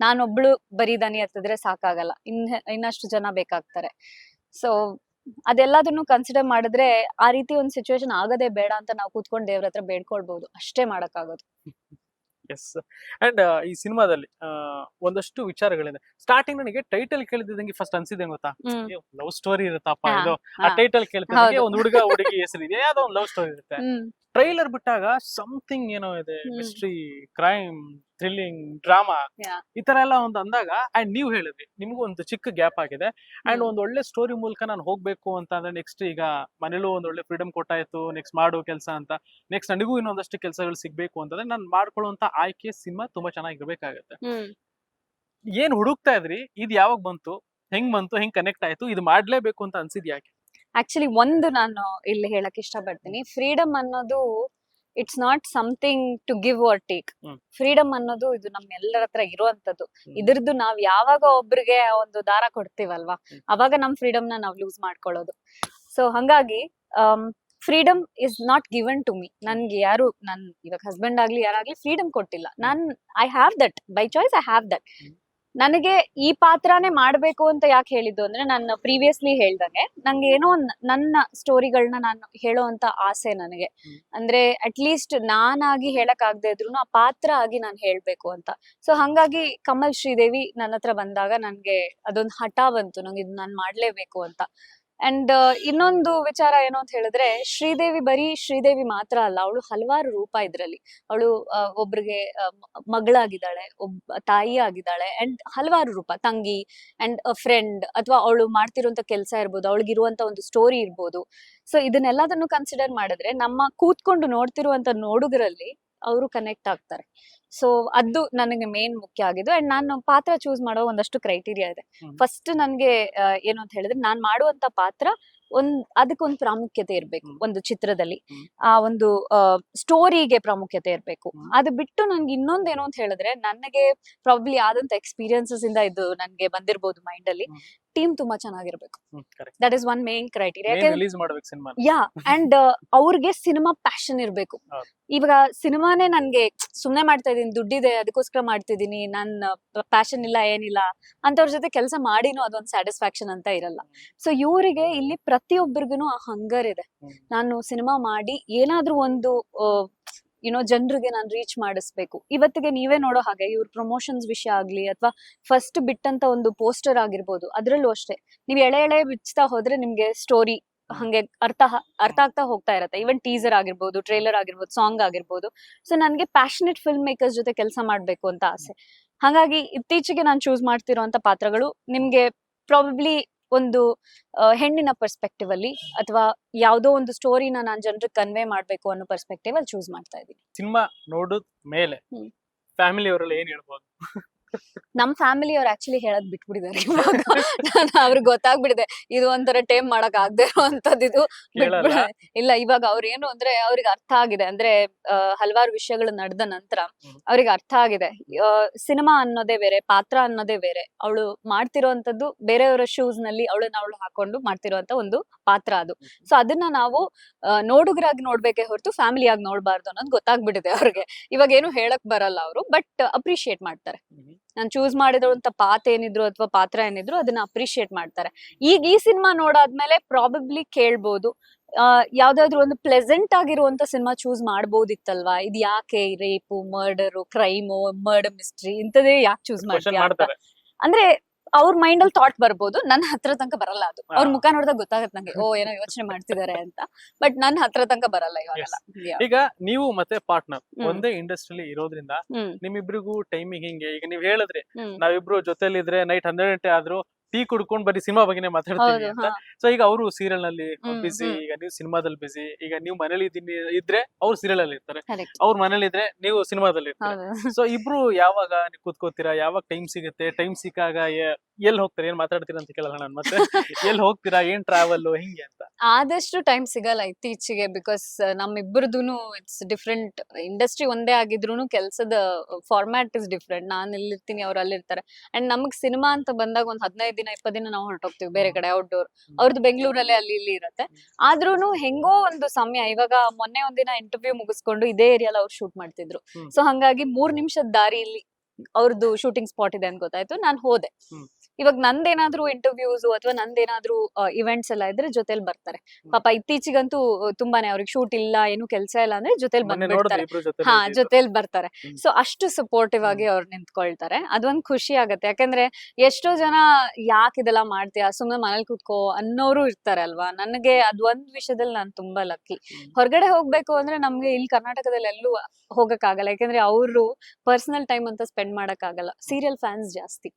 ನಾನೊಬ್ಳು ಬರೀ ದನಿ ಹತ್ತಿದ್ರೆ ಸಾಕಾಗಲ್ಲ. ಇನ್ ಇನ್ನಷ್ಟು ಜನ ಬೇಕಾಗ್ತಾರೆ. ಸೊ ಅದೆಲ್ಲದನ್ನು ಕನ್ಸಿಡರ್ ಮಾಡಿದ್ರೆ ಆ ರೀತಿ ಒಂದು ಸಿಚುವೇಶನ್ ಆಗದೆ ಬೇಡ ಅಂತ ನಾವು ಕೂತ್ಕೊಂಡು ದೇವ್ರ ಹತ್ರ ಬೇಡ್ಕೊಳ್ಬಹುದು ಅಷ್ಟೇ ಮಾಡಕ್ಕಾಗೋದು. ಎಸ್ ಅಂಡ್ ಈ ಸಿನಿಮಾದಲ್ಲಿ ಒಂದಷ್ಟು ವಿಚಾರಗಳಿದೆ. ಸ್ಟಾರ್ಟಿಂಗ್ ನನಗೆ ಟೈಟಲ್ ಕೇಳಿದಂಗೆ ಫಸ್ಟ್ ಅನ್ಸಿದೆ ಗೊತ್ತಾ? ಲವ್ ಸ್ಟೋರಿ ಇರುತ್ತಪ್ಪ ಇದು. ಆ ಟೈಟಲ್ ಕೇಳ್ತಿದ್ದಂಗೆ. ಒಂದು ಹುಡುಗ ಹುಡುಗಿ ಹೆಸರಿದೆ. ಯಾವ್ದೋ ಒಂದು ಲವ್ ಸ್ಟೋರಿ ಇರುತ್ತೆ. ಟ್ರೈಲರ್ ಬಿಟ್ಟಾಗ ಸಮಥಿಂಗ್ ಏನೋ ಇದೆ. ಮಿಸ್ಟ್ರಿ ಕ್ರೈಮ್ ಥ್ರಿಲ್ಲಿಂಗ್ ಡ್ರಾಮಾ ಈ ತರ ಎಲ್ಲ ಒಂದು ಅಂದಾಗ ಅಂಡ್ ನೀವು ಹೇಳಿದ್ರಿ ನಿಮ್ಗೂ ಒಂದು ಚಿಕ್ಕ ಗ್ಯಾಪ್ ಆಗಿದೆ. ಅಂಡ್ ಒಂದ್ ಒಳ್ಳೆ ಸ್ಟೋರಿ ಮೂಲಕ ನಾನು ಹೋಗ್ಬೇಕು ಅಂತ ಅಂದ್ರೆ ನೆಕ್ಸ್ಟ್ ಈಗ ಮನೇಲೂ ಒಂದು ಒಳ್ಳೆ ಫ್ರೀಡಮ್ ಕೊಟ್ಟಾಯ್ತು ನೆಕ್ಸ್ಟ್ ಮಾಡೋ ಕೆಲಸ ಅಂತ ನೆಕ್ಸ್ಟ್ ನನಗೂ ಇನ್ನೊಂದಷ್ಟು ಕೆಲಸಗಳು ಸಿಗ್ಬೇಕು ಅಂತಂದ್ರೆ ನಾನು ಮಾಡ್ಕೊಳ್ಳುವಂತ ಆಯ್ಕೆ ಸಿನಿಮಾ ತುಂಬಾ ಚೆನ್ನಾಗಿರ್ಬೇಕಾಗತ್ತೆ. ಏನ್ ಹುಡುಕ್ತಾ ಇದ್ರಿ ಇದು ಯಾವಾಗ ಬಂತು ಹೆಂಗ್ ಬಂತು ಹೆಂಗ್ ಕನೆಕ್ಟ್ ಆಯ್ತು ಇದು ಮಾಡ್ಲೇಬೇಕು ಅಂತ ಅನ್ಸಿದ್ ಯಾಕೆ? ಆಕ್ಚುಲಿ ಒಂದು ನಾನು ಇಲ್ಲಿ ಹೇಳಕ್ ಇಷ್ಟಪಡ್ತೀನಿ. ಫ್ರೀಡಮ್ ಅನ್ನೋದು it's not something to give or take. Freedom ಅನ್ನೋದು ಇದು ನಮ್ಮೆಲ್ಲರ ಹತ್ರ ಇರುವಂತದ್ದು. ಇದ್ರದ್ದು ನಾವ್ ಯಾವಾಗ ಒಬ್ರಿಗೆ ಒಂದು ದಾರ ಕೊಡ್ತೀವಲ್ವಾ. ಅವಾಗ ನಮ್ ಫ್ರೀಡಮ್ನ ನಾವ್ ಲೂಸ್ ಮಾಡ್ಕೊಳ್ಳೋದು. ಸೊ ಹಂಗಾಗಿ freedom is not given to me ನನ್ಗೆ ಯಾರು ನನ್ ಇವಾಗ ಹಸ್ಬೆಂಡ್ ಆಗ್ಲಿ ಯಾರಾಗ್ಲಿ ಫ್ರೀಡಮ್ ಕೊಟ್ಟಿಲ್ಲ. ನಾನ್ I have that by choice I have that. ನನಗೆ ಈ ಪಾತ್ರನೇ ಮಾಡ್ಬೇಕು ಅಂತ ಯಾಕೆ ಹೇಳಿದ್ದು ಅಂದ್ರೆ ನಾನು ಪ್ರೀವಿಯಸ್ಲಿ ಹೇಳ್ದಂಗೆ ನಂಗೆ ಏನೋ ನನ್ನ ಸ್ಟೋರಿಗಳನ್ನ ನಾನು ಹೇಳೋ ಅಂತ ಆಸೆ ನನಗೆ. ಅಂದ್ರೆ ಅಂದ್ರೆ ಅಟ್ಲೀಸ್ಟ್ ನಾನಾಗಿ ಹೇಳಕ್ ಆಗದೆ ಇದ್ರು ಆ ಪಾತ್ರ ಆಗಿ ನಾನು ಹೇಳ್ಬೇಕು ಅಂತ. ಸೊ ಹಂಗಾಗಿ ಕಮಲ್ ಶ್ರೀದೇವಿ ನನ್ನ ಹತ್ರ ಬಂದಾಗ ನನ್ಗೆ ಅದೊಂದು ಹಠ ಬಂತು. ನಂಗೆ ಇದು ನಾನು ಮಾಡ್ಲೇಬೇಕು ಅಂತ. ಅಂಡ್ ಇನ್ನೊಂದು ವಿಚಾರ ಏನು ಅಂತ ಹೇಳಿದ್ರೆ, ಶ್ರೀದೇವಿ ಬರೀ ಶ್ರೀದೇವಿ ಮಾತ್ರ ಅಲ್ಲ, ಅವಳು ಹಲವಾರು ರೂಪ ಇದ್ರಲ್ಲಿ. ಅವಳು ಒಬ್ರಿಗೆ ಮಗಳಾಗಿದ್ದಾಳೆ ಒಬ್ಬ ತಾಯಿ ಆಗಿದ್ದಾಳೆ ಅಂಡ್ ಹಲವಾರು ರೂಪ. ತಂಗಿ ಅಂಡ್ ಫ್ರೆಂಡ್ ಅಥವಾ ಅವಳು ಮಾಡ್ತಿರುವಂತ ಕೆಲಸ ಇರ್ಬೋದು ಅವಳಿಗಿರುವಂತ ಒಂದು ಸ್ಟೋರಿ ಇರ್ಬೋದು. ಸೊ ಇದನ್ನೆಲ್ಲದನ್ನು ಕನ್ಸಿಡರ್ ಮಾಡಿದ್ರೆ, ನಮ್ಮ ಕೂತ್ಕೊಂಡು ನೋಡ್ತಿರುವಂತ ನೋಡುಗರಲ್ಲಿ ಅವರು ಕನೆಕ್ಟ್ ಆಗ್ತಾರೆ. ಸೊ ಅದು ನನಗೆ ಮೇನ್ ಮುಖ್ಯ ಆಗಿದ್ದು ಅಂಡ್ ನಾನು ಪಾತ್ರ ಚೂಸ್ ಮಾಡೋ ಒಂದಷ್ಟು ಕ್ರೈಟೀರಿಯಾ ಇದೆ. ಫಸ್ಟ್ ನನ್ಗೆ ಏನು ಅಂತ ಹೇಳಿದ್ರೆ ನಾನ್ ಮಾಡುವಂತ ಪಾತ್ರ ಒಂದ್ ಅದಕ್ಕೊಂದು ಪ್ರಾಮುಖ್ಯತೆ ಇರ್ಬೇಕು ಒಂದು ಚಿತ್ರದಲ್ಲಿ. ಆ ಒಂದು ಸ್ಟೋರಿಗೆ ಪ್ರಾಮುಖ್ಯತೆ ಇರ್ಬೇಕು. ಅದು ಬಿಟ್ಟು ನನ್ಗೆ ಇನ್ನೊಂದೇನು ಅಂತ ಹೇಳಿದ್ರೆ ನನಗೆ ಪ್ರಾಬ್ಲಿ ಆದಂತ ಎಕ್ಸ್ಪೀರಿಯನ್ಸಸ್ ಇಂದ ಇದು ನನ್ಗೆ ಬಂದಿರ್ಬೋದು ಮೈಂಡ್ ಅಲ್ಲಿ. ಟೀಮ್ ತುಂಬಾ ಚೆನ್ನಾಗಿರ್ಬೇಕು. That is one main criteria yeah and ಅವ್ರಿಗೆ ಸಿನಿಮಾ ಪ್ಯಾಷನ್ ಇರ್ಬೇಕು. ಇವಾಗ ಸಿನಿಮಾನೇ ನನ್ಗೆ ಸುಮ್ನೆ ಮಾಡ್ತಾ ಇದೀನಿ ದುಡ್ಡಿದೆ ಅದಕ್ಕೋಸ್ಕರ ಮಾಡ್ತಿದೀನಿ ನನ್ನ ಪ್ಯಾಷನ್ ಇಲ್ಲ ಏನಿಲ್ಲ ಅಂತವ್ರ ಜೊತೆ ಕೆಲಸ ಮಾಡಿನೂ ಅದೊಂದು ಸ್ಯಾಟಿಸ್ಫ್ಯಾಕ್ಷನ್ ಅಂತ ಇರಲ್ಲ. ಸೊ ಇವರಿಗೆ ಇಲ್ಲಿ ಪ್ರತಿಯೊಬ್ಬರಿಗೂ ಆ ಹಂಗರ್ ಇದೆ. ನಾನು ಸಿನಿಮಾ ಮಾಡಿ ಏನಾದ್ರೂ ಒಂದು ಯುನೋ ಜನರಿಗೆ ನಾನು ರೀಚ್ ಮಾಡಿಸ್ಬೇಕು. ಇವತ್ತಿಗೆ ನೀವೇ ನೋಡೋ ಹಾಗೆ ಇವ್ರ ಪ್ರಮೋಷನ್ಸ್ ವಿಷಯ ಆಗ್ಲಿ ಅಥವಾ ಫಸ್ಟ್ ಬಿಟ್ಟಂತ ಒಂದು ಪೋಸ್ಟರ್ ಆಗಿರ್ಬೋದು, ಅದ್ರಲ್ಲೂ ಅಷ್ಟೇ. ನೀವು ಎಳೆ ಎಳೆ ಬಿಚ್ಚತಾ ಹೋದ್ರೆ ನಿಮ್ಗೆ ಸ್ಟೋರಿ ಹಂಗೆ ಅರ್ಥ ಅರ್ಥ ಆಗ್ತಾ ಹೋಗ್ತಾ ಇರತ್ತೆ. ಈವನ್ ಟೀಸರ್ ಆಗಿರ್ಬೋದು ಟ್ರೇಲರ್ ಆಗಿರ್ಬೋದು ಸಾಂಗ್ ಆಗಿರ್ಬೋದು. ಸೊ ನನಗೆ ಪ್ಯಾಷನೆಟ್ ಫಿಲ್ಮ್ ಮೇಕರ್ಸ್ ಜೊತೆ ಕೆಲಸ ಮಾಡ್ಬೇಕು ಅಂತ ಆಸೆ. ಹಾಗಾಗಿ ಇತ್ತೀಚೆಗೆ ನಾನು ಚೂಸ್ ಮಾಡ್ತಿರೋಂತ ಪಾತ್ರಗಳು ನಿಮ್ಗೆ ಪ್ರಾಬಬ್ಲಿ ಒಂದು ಹೆಣ್ಣಿನ ಪರ್ಸ್ಪೆಕ್ಟಿವ್ ಅಲ್ಲಿ ಅಥವಾ ಯಾವುದೋ ಒಂದು ಸ್ಟೋರಿನ ನಾನು ಜನರಿಗೆ ಕನ್ವೆ ಮಾಡ್ಬೇಕು ಅನ್ನೋ ಪರ್ಸ್ಪೆಕ್ಟಿವ್ ಅಲ್ಲಿ ಚೂಸ್ ಮಾಡ್ತಾ ಇದ್ದೀನಿ ಸಿನಿಮಾ ನೋಡಿದ ಮೇಲೆ. ಫ್ಯಾಮಿಲಿ ಅವರೆಲ್ಲ ಏನ್ ಹೇಳ್ಬೋದು ನಮ್ ಫ್ಯಾಮಿಲಿ ಅವ್ರು ಆಕ್ಚುಲಿ ಹೇಳದ್ ಬಿಟ್ಬಿಟ್ಟಿದ್ದಾರೆ ಇವಾಗ. ನಾನು ಅವ್ರಿಗೆ ಗೊತ್ತಾಗ್ಬಿಟ್ಟಿದೆ ಇದು ಒಂಥರ ಟೇಮ್ ಮಾಡಕ್ ಆಗದೆ ಇರುವಂತದ್ದು ಇದು. ಬಿಟ್ಬಿಡ- ಇಲ್ಲ ಇವಾಗ ಅವ್ರ ಏನು ಅಂದ್ರೆ ಅವ್ರಿಗೆ ಅರ್ಥ ಆಗಿದೆ. ಅಂದ್ರೆ ಹಲವಾರು ವಿಷಯಗಳು ನಡೆದ ನಂತರ. ಅವ್ರಿಗೆ ಅರ್ಥ ಆಗಿದೆ. ಸಿನಿಮಾ ಅನ್ನೋದೇ ಬೇರೆ ಪಾತ್ರ ಅನ್ನೋದೇ ಬೇರೆ. ಅವಳು ಮಾಡ್ತಿರೋಂಥದ್ದು ಬೇರೆಯವರ ಶೂಸ್ನಲ್ಲಿ ಅವಳನ್ನ ಅವಳು ಹಾಕೊಂಡು ಮಾಡ್ತಿರೋಂತ ಒಂದು ಪಾತ್ರ ಅದು. ಸೊ ಅದನ್ನ ನಾವು ನೋಡುಗರಾಗಿ ನೋಡ್ಬೇಕೇ ಹೊರತು ಫ್ಯಾಮಿಲಿ ಆಗಿ ನೋಡ್ಬಾರ್ದು ಅನ್ನೋದು ಗೊತ್ತಾಗ್ಬಿಟ್ಟಿದೆ ಅವ್ರಿಗೆ. ಇವಾಗ ಏನು ಹೇಳಕ್ ಬರಲ್ಲ ಅವರು ಬಟ್ ಅಪ್ರಿಶಿಯೇಟ್ ಮಾಡ್ತಾರೆ. ನಾನು ಚೂಸ್ ಮಾಡಿದಂತ ಪಾತ್ ಏನಿದ್ರು ಅಥವಾ ಪಾತ್ರ ಏನಿದ್ರು ಅದನ್ನ ಅಪ್ರಿಶಿಯೇಟ್ ಮಾಡ್ತಾರೆ. ಈಗ ಈ ಸಿನಿಮಾ ನೋಡಾದ್ಮೇಲೆ ಪ್ರಾಬಬ್ಲಿ ಕೇಳ್ಬೋದು. ಆ, ಯಾವ್ದಾದ್ರು ಒಂದು ಪ್ಲೆಸೆಂಟ್ ಆಗಿರುವಂತ ಸಿನಿಮಾ ಚೂಸ್ ಮಾಡ್ಬೋದಿತ್ತಲ್ವಾ? ಇದು ಯಾಕೆ rape murder crime murder mystery ಇಂಥದೇ ಯಾಕೆ ಚೂಸ್ ಮಾಡ್ತಾರೆ. ಅಂದ್ರೆ ಅವ್ರ ಮೈಂಡ್ ಅಲ್ಲಿ ಥಾಟ್ ಬರ್ಬೋದು. ನನ್ನ ಹತ್ರ ತನಕ ಬರಲ್ಲ ಅದು. ಅವ್ರ ಮುಖ ನೋಡಿದಾಗ ಗೊತ್ತಾಗತ್ತೆ ನಂಗೆ ಓ ಏನೋ ಯೋಚನೆ ಮಾಡ್ತಿದ್ದಾರೆ ಅಂತ. ಬಟ್ ನನ್ನ ಹತ್ರ ತನಕ ಬರಲ್ಲ ಇವಾಗೆಲ್ಲ. ಈಗ ನೀವು ಮತ್ತೆ ಪಾರ್ಟ್ನರ್. ಒಂದೇ ಇಂಡಸ್ಟ್ರಿಲಿ ಇರೋದ್ರಿಂದ ನಿಮ್ಮಿಬ್ರಿಗೂ ಟೈಮಿಂಗ್ ಹಿಂಗೆ. ಈಗ ನೀವ್ ಹೇಳಿದ್ರೆ ನಾವಿಬ್ರು ಜೊತೆಲಿದ್ರೆ ನೈಟ್ ಹನ್ನೆರಡು ಗಂಟೆ ಆದ್ರೂ ಟೀ ಕುಡ್ಕೊಂಡ್ ಬರೀ ಸಿನಿಮಾ ಬಗ್ಗೆನೇ ಮಾತಾಡ್ತೀನಿ ಅಂತ. ಸೊ ಈಗ ಅವರು ಸೀರಿಯಲ್ನಲ್ಲಿ ಬಿಸಿ ಈಗ ನೀವು ಸಿನಿಮಾದಲ್ಲಿ ಬಿಸಿ ಈಗ ನೀವು ಮನೇಲಿ ಇದ್ದೀನಿ ಇದ್ರೆ ಅವ್ರು ಸೀರಿಯಲ್ ಅಲ್ಲಿ ಇರ್ತಾರೆ ಅವ್ರ ಮನೇಲಿ ಇದ್ರೆ ನೀವು ಸಿನಿಮಾದಲ್ಲಿ ಇರ್ತಾರೆ. ಸೊ ಇಬ್ರು ಯಾವಾಗ ನೀವು ಕೂತ್ಕೋತೀರಾ? ಯಾವಾಗ ಟೈಮ್ ಸಿಗುತ್ತೆ? ಟೈಮ್ ಸಿಕ್ಕಾಗ ಎಲ್ಲಿ ಹೋಗ್ತಾರೆ? ಏನ್ ಮಾತಾಡ್ತೀರಾ ಅಂತ ಕೇಳಲ್ಲ ನಾನು ಮತ್ತೆ. ಎಲ್ಲಿ ಹೋಗ್ತೀರಾ? ಏನ್ ಟ್ರಾವೆಲ್ ಹಿಂಗೆ ಅಂತ. ಆದಷ್ಟು ಟೈಮ್ ಸಿಗಲ್ಲ ಇತ್ತೀಚೆಗೆ ಬಿಕಾಸ್ ನಮ್ಮಿಬ್ಬರದೂನು ಇಟ್ಸ್ ಡಿಫ್ರೆಂಟ್ ಇಂಡಸ್ಟ್ರಿ ಒಂದೇ ಆಗಿದ್ರು ಕೆಲಸದ ಫಾರ್ಮ್ಯಾಟ್ ಇಸ್ ಡಿಫ್ರೆಂಟ್ ನಾನು ಇಲ್ಲಿರ್ತೀನಿ ಅವ್ರು ಅಲ್ಲಿರ್ತಾರೆ. ಅಂಡ್ ನಮಗ್ ಸಿನಿಮಾ ಅಂತ ಬಂದಾಗ ಒಂದ್ ಹದಿನೈದು ದಿನ ಇಪ್ಪತ್ತು ದಿನ ನಾವು ಹೊರಟೋಗ್ತೀವಿ ಬೇರೆ ಕಡೆ ಔಟ್ಡೋರ್ ಅವ್ರದ್ದು ಬೆಂಗಳೂರಲ್ಲೇ ಅಲ್ಲಿ ಇಲ್ಲಿ ಇರುತ್ತೆ. ಆದ್ರೂನು ಹೆಂಗೋ ಒಂದು ಸಮಯ ಇವಾಗ ಮೊನ್ನೆ ಒಂದಿನ ಇಂಟರ್ವ್ಯೂ ಮುಗಿಸ್ಕೊಂಡು ಇದೇ ಏರಿಯಾಲ್ ಅವ್ರು ಶೂಟ್ ಮಾಡ್ತಿದ್ರು. ಸೊ ಹಂಗಾಗಿ ಮೂರ್ ನಿಮಿಷದ ದಾರಿ ಇಲ್ಲಿ ಅವ್ರದ್ದು ಶೂಟಿಂಗ್ ಸ್ಪಾಟ್ ಇದೆ ಅಂತ ಗೊತ್ತಾಯ್ತು ನಾನು ಹೋದೆ. ಇವಾಗ ನಂದೇನಾದ್ರೂ ಇಂಟರ್ವ್ಯೂಸ್ ಅಥವಾ ನಂದೇನಾದ್ರೂ ಇವೆಂಟ್ಸ್ ಎಲ್ಲ ಇದ್ರೆ ಜೊತೆಲಿ ಬರ್ತಾರೆ. ಪಾಪ ಇತ್ತೀಚಿಗಂತೂ ತುಂಬಾನೇ ಅವ್ರಿಗೆ ಶೂಟ್ ಇಲ್ಲ ಏನು ಕೆಲಸ ಇಲ್ಲ ಅಂದ್ರೆ ಜೊತೆಲಿ ಬಂದ್ಬಿಡ್ತಾರೆ. ಹಾ ಜೊತೆಲಿ ಬರ್ತಾರೆ. ಸೊ ಅಷ್ಟು ಸಪೋರ್ಟಿವ್ ಆಗಿ ಅವ್ರು ನಿಂತ್ಕೊಳ್ತಾರೆ. ಅದೊಂದ್ ಖುಷಿ ಆಗತ್ತೆ. ಯಾಕಂದ್ರೆ ಎಷ್ಟೋ ಜನ ಯಾಕೆ ಇದೆಲ್ಲ ಮಾಡ್ತೀಯಾ ಸುಮ್ಮನೆ ಮನೇಲಿ ಕುತ್ಕೋ ಅನ್ನೋರು ಇರ್ತಾರೆ ಅಲ್ವಾ? ನನಗೆ ಅದೊಂದ್ ವಿಷಯದಲ್ಲಿ ನಾನು ತುಂಬಾ ಲಕ್ಕಿ. ಹೊರಗಡೆ ಹೋಗ್ಬೇಕು ಅಂದ್ರೆ ನಮ್ಗೆ ಇಲ್ಲಿ ಕರ್ನಾಟಕದಲ್ಲಿ ಎಲ್ಲೂ ಹೋಗಕ್ ಆಗಲ್ಲ ಯಾಕಂದ್ರೆ ಅವರು ಪರ್ಸನಲ್ ಟೈಮ್ ಅಂತ ಸ್ಪೆಂಡ್ ಮಾಡಕ್ ಆಗಲ್ಲ ಸೀರಿಯಲ್ ಫ್ಯಾನ್ಸ್ ಜಾಸ್ತಿ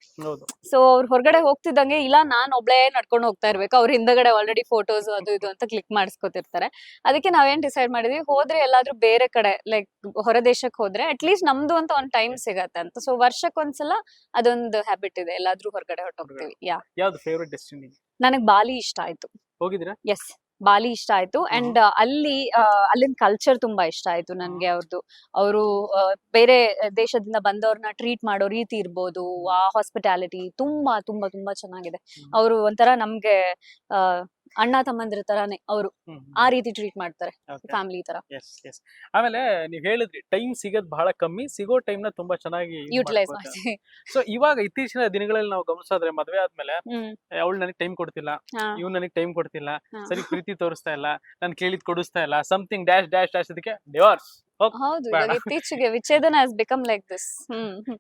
ಸೊ ಅವ್ರು ಹೊರಗಡೆ ಹೋಗ್ತಿದ್ದಂಗೆ ಇಲ್ಲ ನಾನ್ ಒಬ್ಳೆ ನಡ್ಕೊಂಡು ಹೋಗ್ತಾ ಇರ್ಬೇಕು. ಅವ್ರ ಹಿಂದಗಡೆ ಆಲ್ರೆಡಿ ಫೋಟೋಸ್ ಅದು ಇದು ಅಂತ ಕ್ಲಿಕ್ ಮಾಡಿಸ್ಕೊತಿರ್ತಾರೆ. ಅದಕ್ಕೆ ನಾವೇನ್ ಡಿಸೈಡ್ ಮಾಡಿದ್ವಿ ಹೋದ್ರೆ ಎಲ್ಲಾದ್ರೂ ಬೇರೆ ಕಡೆ ಲೈಕ್ ಹೊರ ದೇಶಕ್ಕೆ ಹೋದ್ರೆ ಅಟ್ಲೀಸ್ಟ್ ನಮ್ದು ಅಂತ ಒಂದ್ ಟೈಮ್ ಸಿಗತ್ತೆ ಅಂತ. ಸೊ ವರ್ಷಕ್ಕೊಂದ್ಸಲ ಅದೊಂದು ಹ್ಯಾಬಿಟ್ ಇದೆ ಎಲ್ಲಾದ್ರೂ ಹೊರಗಡೆ ಹೊರಟೋಗ್ತೀವಿ. ಯಾ ಯಾವ್ದು ಫೇವ್ರೆಟ್ ಡೆಸ್ಟಿನಿ ನನಗ್ ಬಾಲಿ ಇಷ್ಟ ಆಯ್ತು. ಹೋಗಿದ್ದೀರಾ? ಎಸ್ ಬಾಲಿ ಇಷ್ಟ ಆಯ್ತು. ಅಂಡ್ ಅಲ್ಲಿ ಅಲ್ಲಿನ ಕಲ್ಚರ್ ತುಂಬಾ ಇಷ್ಟ ಆಯ್ತು ನನ್ಗೆ ಅವ್ರದ್ದು ಅವರು ಬೇರೆ ದೇಶದಿಂದ ಬಂದವ್ರನ್ನ ಟ್ರೀಟ್ ಮಾಡೋ ರೀತಿ ಇರ್ಬೋದು. ಆ ಹಾಸ್ಪಿಟಾಲಿಟಿ ತುಂಬಾ ತುಂಬಾ ತುಂಬಾ ಚೆನ್ನಾಗಿದೆ. ಅವರು ಒಂಥರ ನಮ್ಗೆ ಆ, ಅಣ್ಣ ತಮ್ಮಂದ್ರ ತರಾನೇ ಅವರು ಆ ರೀತಿ ಟ್ರೀಟ್ ಮಾಡ್ತಾರೆ. ಫ್ಯಾಮಿಲಿ ತರ. ಆಮೇಲೆ ನೀವ್ ಹೇಳಿದ್ರಿ ಟೈಮ್ ಸಿಗೋದ್ ಬಹಳ ಕಮ್ಮಿ ಸಿಗೋ ಟೈಮ್ನ ತುಂಬಾ ಚೆನ್ನಾಗಿ ಯೂಟಿಲೈಸ್ ಮಾಡ್ತೀವಿ ಸೊ ಇವಾಗ ಇತ್ತೀಚಿನ ದಿನಗಳಲ್ಲಿ ನಾವು ಗಮನಿಸೋದ್ರೆ ಮದ್ವೆ ಆದ್ಮೇಲೆ ಅವಳು ನನಗೆ ಟೈಮ್ ಕೊಡ್ತಿಲ್ಲ ಇವ್ ನನಗೆ ಟೈಮ್ ಕೊಡ್ತಿಲ್ಲ. ಸರಿ ಪ್ರೀತಿ ತೋರಿಸ್ತಾ ಇಲ್ಲ ನಾನು ಕೇಳಿದ್ ಕೊಡಿಸ್ತಾ ಇಲ್ಲ ಸಮಥಿಂಗ್ ಡ್ಯಾಶ್ ಡ್ಯಾಶ್ ಡ್ಯಾಶ್ ಅದಕ್ಕೆ ಡಿವೋರ್ಸ್ ಹೌದು. ಇವಾಗ ಇತ್ತೀಚೆಗೆ ವಿಚ್ಛೇದನ ಹ್ಯಾಸ್ ಬಿಕಮ್ ಲೈಕ್ ದಿಸ್.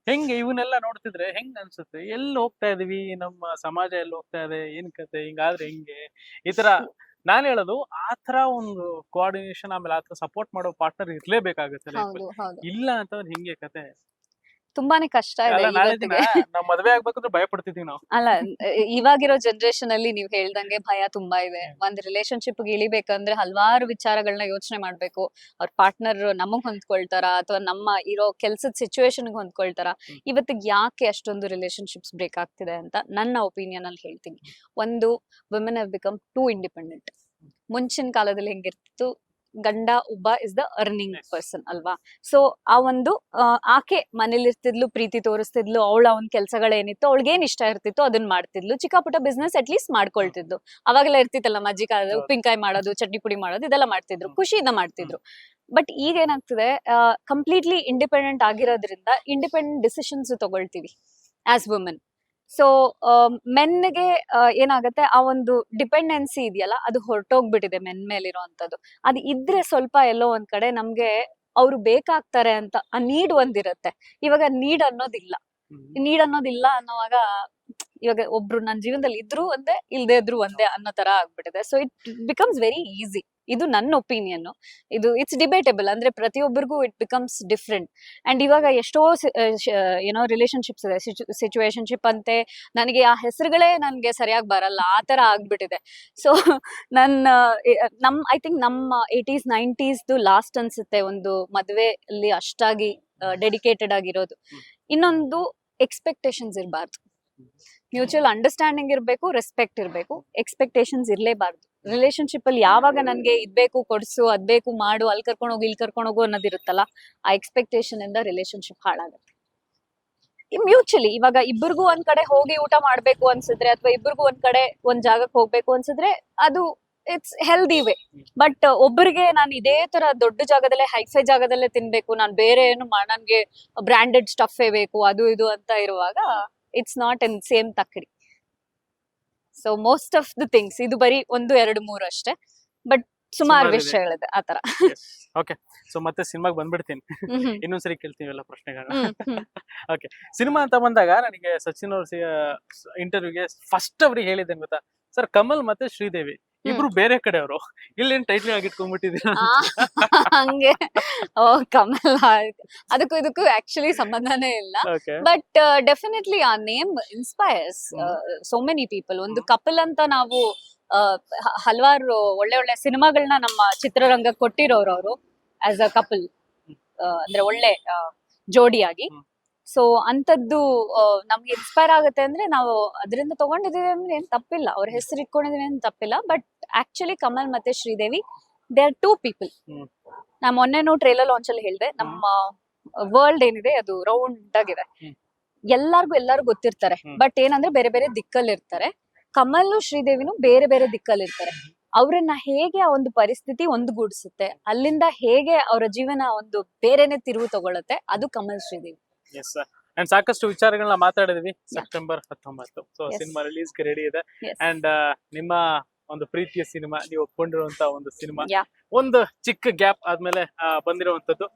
ಹೆಂಗೆ ಇವನ್ನೆಲ್ಲ ನೋಡ್ತಿದ್ರೆ ಹೆಂಗ್ ಅನ್ಸುತ್ತೆ? ಎಲ್ಲಿ ಹೋಗ್ತಾ ಇದೀವಿ? ನಮ್ಮ ಸಮಾಜ ಎಲ್ಲಿ ಹೋಗ್ತಾ ಇದೆ? ಏನ್ ಕತೆ? ಹಿಂಗಾದ್ರೆ ಹೆಂಗೆ? ಈ ತರ ನಾನ್ ಹೇಳೋದು ಆ ತರ ಒಂದು ಕೋಆರ್ಡಿನೇಷನ್ ಆಮೇಲೆ ಆತರ ತರ ಸಪೋರ್ಟ್ ಮಾಡೋ ಪಾರ್ಟ್ನರ್ ಇರ್ಲೇಬೇಕಾಗುತ್ತೆ ಇಲ್ಲ ಅಂತಂದ್ರೆ ಹಿಂಗೆ ಕತೆ. ತುಂಬಾನೇ ಕಷ್ಟ ಇದೆ ಇವತ್ತಿಗೆ. ನಾವ್ ಮದ್ವೆ ಆಗ್ಬೇಕಂದ್ರೆ ಭಯ ಪಡ್ತಿದೀವಿ ನಾವು. ಅಲ್ಲ ಇವಾಗಿರೋ ಜನರೇಷನ್ ಅಲ್ಲಿ ನೀವ್ ಹೇಳ್ದಂಗೆ ಭಯ ತುಂಬಾ ಇದೆ. ಒಂದ್ ರಿಲೇಶನ್ಶಿಪ್ ಇಳಿಬೇಕಂದ್ರೆ ಹಲವಾರು ವಿಚಾರಗಳನ್ನ ಯೋಚನೆ ಮಾಡ್ಬೇಕು. ಅವ್ರ ಪಾರ್ಟ್ನರ್ ನಮಗ್ ಹೊಂದ್ಕೊಳ್ತಾರ? ಅಥವಾ ನಮ್ಮ ಇರೋ ಕೆಲ್ಸದ ಸಿಚುವೇಶನ್ ಹೊಂದ್ಕೊಳ್ತಾರ. ಇವತ್ತಿಗೆ ಯಾಕೆ ಅಷ್ಟೊಂದು ರಿಲೇಶನ್ಶಿಪ್ಸ್ ಬ್ರೇಕ್ ಆಗ್ತಿದೆ ಅಂತ ನನ್ನ ಒಪಿನಿಯನ್ ಅಲ್ಲಿ ಹೇಳ್ತೀನಿ. ಒಂದು women have become too independent ಮುಂಚಿನ ಕಾಲದಲ್ಲಿ ಹೆಂಗಿರ್ತಿತ್ತು? ಗಂಡ ಒಬ್ಬ ಇಸ್ ದ ಅರ್ನಿಂಗ್ ಪರ್ಸನ್ ಅಲ್ವಾ? ಸೊ ಆ ಒಂದು ಆಕೆ ಮನೇಲಿರ್ತಿದ್ಲು ಪ್ರೀತಿ ತೋರಿಸ್ತಿದ್ಲು ಅವಳ ಅವನ್ ಕೆಲ್ಸಗಳೇನಿತ್ತು ಅವಳಿಗೆ ಏನ್ ಇಷ್ಟ ಇರ್ತಿತ್ತು ಅದನ್ನ ಮಾಡ್ತಿದ್ಲು. ಚಿಕ್ಕ ಪುಟ್ಟ ಬಿಸ್ನೆಸ್ ಅಟ್ ಲೀಸ್ಟ್ ಮಾಡ್ಕೊಳ್ತಿದ್ಲು. ಅವಾಗೆಲ್ಲ ಇರ್ತಿತ್ತಲ್ಲ ಮಜ್ಜಿ ಕಾಲದ ಉಪ್ಪಿನಕಾಯಿ ಮಾಡೋದು ಚಟ್ನಿ ಪುಡಿ ಮಾಡೋದು ಇದೆಲ್ಲ ಮಾಡ್ತಿದ್ರು. ಖುಷಿಯಿಂದ ಮಾಡ್ತಿದ್ರು. ಬಟ್ ಈಗ ಏನಾಗ್ತಿದೆ ಕಂಪ್ಲೀಟ್ಲಿ ಇಂಡಿಪೆಂಡೆಂಟ್ ಆಗಿರೋದ್ರಿಂದ ಇಂಡಿಪೆಂಡೆಂಟ್ ಡಿಸಿಷನ್ಸ್ ತಗೊಳ್ತೀವಿ ಆಸ್ ವುಮೆನ್ ಸೊ ಮೆನ್ಗೆ ಏನಾಗುತ್ತೆ? ಆ ಒಂದು ಡಿಪೆಂಡೆನ್ಸಿ ಇದೆಯಲ್ಲ ಅದು ಹೊರಟೋಗ್ಬಿಟ್ಟಿದೆ ಮೆನ್ ಮೇಲಿರೋವಂಥದ್ದು ಅದು ಇದ್ರೆ ಸ್ವಲ್ಪ ಎಲ್ಲೋ ಒಂದ್ ಕಡೆ ನಮ್ಗೆ ಅವ್ರು ಬೇಕಾಗ್ತಾರೆ ಅಂತ ಆ ನೀಡ್ ಒಂದಿರುತ್ತೆ. ಇವಾಗ ನೀಡ್ ಅನ್ನೋದಿಲ್ಲ. ನೀಡ್ ಅನ್ನೋದಿಲ್ಲ ಅನ್ನೋವಾಗ ಇವಾಗ ಒಬ್ರು ನನ್ನ ಜೀವನದಲ್ಲಿ ಇದ್ರು ಒಂದೇ ಇಲ್ದೇ ಇದ್ರು ಒಂದೇ ಅನ್ನೋ ತರ ಆಗ್ಬಿಟ್ಟಿದೆ. So it becomes very easy ಇದು ನನ್ನ ಒಪಿನಿಯನ್ ಇದು ಇಟ್ಸ್ ಡಿಬೇಟೇಬಲ್ ಅಂದ್ರೆ ಪ್ರತಿಯೊಬ್ಬರಿಗೂ ಇಟ್ ಬಿಕಮ್ಸ್ ಡಿಫ್ರೆಂಟ್ ಅಂಡ್ ಇವಾಗ ಎಷ್ಟೋ ಏನೋ ರಿಲೇಶನ್ಶಿಪ್ಸ್ ಇದೆ. ಸಿಚುವೇಶನ್ಶಿಪ್ ಅಂತೆ ನನಗೆ ಆ ಹೆಸರುಗಳೇ ನನಗೆ ಸರಿಯಾಗಿ ಬರಲ್ಲ. ಆ ತರ ಆಗ್ಬಿಟ್ಟಿದೆ. ಸೊ ನನ್ನ ನಮ್ ಐ ಥಿಂಕ್ ನಮ್ಮ ಏಟೀಸ್ ನೈಂಟೀಸ್ದು ಲಾಸ್ಟ್ ಅನ್ಸುತ್ತೆ ಒಂದು ಮದುವೆ ಅಲ್ಲಿ ಅಷ್ಟಾಗಿ ಡೆಡಿಕೇಟೆಡ್ ಆಗಿರೋದು. ಇನ್ನೊಂದು ಎಕ್ಸ್ಪೆಕ್ಟೇಷನ್ಸ್ ಇರಬಾರ್ದು. ಮ್ಯೂಚುವಲ್ ಅಂಡರ್ಸ್ಟ್ಯಾಂಡಿಂಗ್ ಇರಬೇಕು ರೆಸ್ಪೆಕ್ಟ್ ಇರಬೇಕು ಎಕ್ಸ್ಪೆಕ್ಟೇಷನ್ಸ್ ಇರಲೇಬಾರ್ದು. ರಿಲೇಶನ್ಶಿಪ್ ಅಲ್ಲಿ ಯಾವಾಗ ನನಗೆ ಇದ್ಬೇಕು ಕೊಡ್ಸು ಅದ್ಬೇಕು ಮಾಡು ಅಲ್ಲಿ ಕರ್ಕೊಂಡು ಹೋಗಿ ಇಲ್ಲಿ ಕರ್ಕೊಂಡು ಹೋಗು ಅನ್ನೋದಿರುತ್ತಲ್ಲ, ಆ ಎಕ್ಸ್ಪೆಕ್ಟೇಷನ್ ಇಂದ ರಿಲೇಶನ್ಶಿಪ್ ಹಾಳಾಗುತ್ತೆ. ಮ್ಯೂಚುಲಿ ಇವಾಗ ಇಬ್ಬರಿಗೂ ಒಂದ್ ಕಡೆ ಹೋಗಿ ಊಟ ಮಾಡ್ಬೇಕು ಅನ್ಸಿದ್ರೆ ಅಥವಾ ಇಬ್ಬರಿಗೂ ಒಂದ್ ಕಡೆ ಒಂದ್ ಜಾಗಕ್ಕೆ ಹೋಗ್ಬೇಕು ಅನ್ಸಿದ್ರೆ ಅದು ಇಟ್ಸ್ ಹೆಲ್ದಿ ವೇ ಬಟ್ ಒಬ್ಬರಿಗೆ ನಾನು ಇದೇ ತರ ದೊಡ್ಡ ಜಾಗದಲ್ಲೇ ಹೈಫೈ ಜಾಗದಲ್ಲೇ ತಿನ್ಬೇಕು, ನಾನು ಬೇರೆ ಏನು ನನ್ಗೆ ಬ್ರಾಂಡೆಡ್ ಸ್ಟಫೇ ಬೇಕು, ಅದು ಇದು ಅಂತ ಇರುವಾಗ ಇಟ್ಸ್ ನಾಟ್ ಇನ್ ಸೇಮ್ ತಕ್ಕಡಿ so most of the things ಇದು ಬರೀ ಒಂದು ಎರಡು ಮೂರು ಅಷ್ಟೇ. ಬಟ್ ಸುಮಾರು. ವಿಷಯಗಳಿದೆ ಆತರ ಓಕೆ ಸೊ ಮತ್ತೆ ಸಿನಿಮಾಗೆ ಬಂದ್ಬಿಡ್ತೀನಿ. ಇನ್ನೊಂದ್ಸರಿ ಕೇಳ್ತೀವಿ ಎಲ್ಲ ಪ್ರಶ್ನೆಗಳನ್ನ ಓಕೆ. ಸಿನಿಮಾ ಅಂತ ಬಂದಾಗ ನನಗೆ ಸಚಿನ್ ಅವ್ರ ಇಂಟರ್ವ್ಯೂಗೆ ಫಸ್ಟ್ ಅವ್ರಿಗೆ ಹೇಳಿದ್ದೇನೆ ಗೊತ್ತಾ? ಸರ್ ಕಮಲ್ ಮತ್ತೆ ಶ್ರೀದೇವಿ. ಇಬ್ರು ಬೇರೆ ಕಡೆ ಅವರು ಇಲ್ಲಿ ಆಗಿ ಇಟ್ಕೊಂಡ್ಬಿಟ್ಟಿದ್ದೀರಾ ಆ, ಹಂಗೆ. ಓ ಕಮಲ್ ಅದಕ್ಕೂ ಇದಕ್ಕೂ ಆಕ್ಚುಲಿ ಸಂಬಂಧನೇ ಇಲ್ಲ. ಬಟ್ ಡೆಫಿನೆಟ್ಲಿ ಆ name inspires so many people ಒಂದು ಕಪಲ್ ಅಂತ ನಾವು ಆ, ಹಲವಾರು ಒಳ್ಳೆ ಒಳ್ಳೆ ಸಿನಿಮಾಗಳನ್ನ ನಮ್ಮ ಚಿತ್ರರಂಗ ಕೊಟ್ಟಿರೋರು ಅವರು ಆಸ್ ಅ ಕಪಲ್ ಅಂದ್ರೆ ಒಳ್ಳೆ ಜೋಡಿಯಾಗಿ. ಸೊ ಅಂತದ್ದು ನಮ್ಗೆ ಇನ್ಸ್ಪೈರ್ ಆಗುತ್ತೆ ಅಂದ್ರೆ ನಾವು ಅದರಿಂದ ತಗೊಂಡಿದೀವಿ ಅಂದ್ರೆ ಏನ್ ತಪ್ಪಿಲ್ಲ. ಅವ್ರ ಹೆಸರು ಇಟ್ಕೊಂಡಿದೀವಿ ಏನ್ ತಪ್ಪಿಲ್ಲ. ಬಟ್ ಆಕ್ಚುಲಿ ಕಮಲ್ ಮತ್ತೆ Sridevi they are two people ನಾ ನಾ ಮೊನ್ನೆನೂ ಟ್ರೇಲರ್ ಲಾಂಚ್ ಅಲ್ಲಿ ಹೇಳಿದೆ. ನಮ್ಮ ವರ್ಲ್ಡ್ ಏನಿದೆ ಅದು ರೌಂಡ್ ಆಗಿದೆ. ಎಲ್ಲಾರ್ಗು ಎಲ್ಲಾರು ಗೊತ್ತಿರ್ತಾರೆ. ಬಟ್ ಏನಂದ್ರೆ ಬೇರೆ ಬೇರೆ ದಿಕ್ಕಲ್ಲಿ ಇರ್ತಾರೆ ಕಮಲ್ ಶ್ರೀದೇವಿನು ಬೇರೆ ಬೇರೆ ದಿಕ್ಕಲ್ಲಿ ಇರ್ತಾರೆ ಅವ್ರನ್ನ ಹೇಗೆ ಆ ಒಂದು ಪರಿಸ್ಥಿತಿ ಒಂದುಗೂಡಿಸುತ್ತೆ ಅಲ್ಲಿಂದ ಹೇಗೆ ಅವರ ಜೀವನ ಒಂದು ಬೇರೆನೆ ತಿರುವು ತಗೊಳ್ಳುತ್ತೆ ಅದು ಕಮಲ್ ಶ್ರೀದೇವಿ. ಎಸ್ ಅಂಡ್ ಸಾಕಷ್ಟು ವಿಚಾರಗಳನ್ನ ಮಾತಾಡಿದ್ವಿ ಸೆಪ್ಟೆಂಬರ್ ಹತ್ತೊಂಬತ್ತು. ಸೊ. ಸಿನಿಮಾ ರಿಲೀಸ್ ರೆಡಿ ಇದೆ. ಅಂಡ್ ನಿಮ್ಮ ಒಂದು ಪ್ರೀತಿಯ ಸಿನಿಮಾ ನೀವು ಒಪ್ಕೊಂಡಿರುವಂತ ಒಂದು ಸಿನಿಮಾ ಒಂದು ಚಿಕ್ಕ ಗ್ಯಾಪ್ ಆದ್ಮೇಲೆ ಬಂದಿರುವಂತದ್ದು